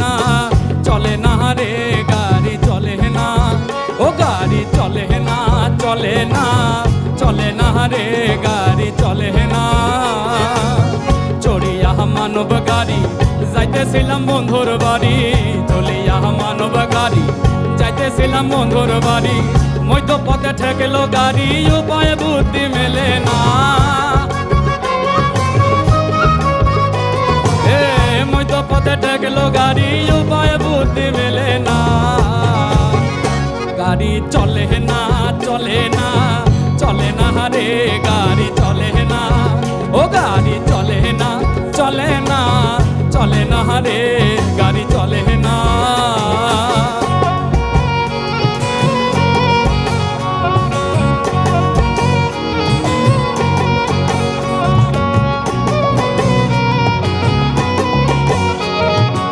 না, চলে না রে, গাড়ি চলে না। ও গাড়ি চলে না চলে না চলে না রে, গাড়ি চলে না। চড়িয়া মানব গাড়ি, যাইতেছিলাম বন্ধুর বাড়ি। চলিয়া মানব গাড়ি, যাইতেছিলাম বন্ধুর বাড়ি। মধ্য পথে ঠেকলো গাড়ি, উপায় বুদ্ধি মেলে না। পথে গাড়ি, উপায় বুদ্ধি মেলে না। গাড়ি চলে না চলে না চলে না রে, গাড়ি চলে না। ও গাড়ি চলে না চলে না চলে না রে, গাড়ি চলে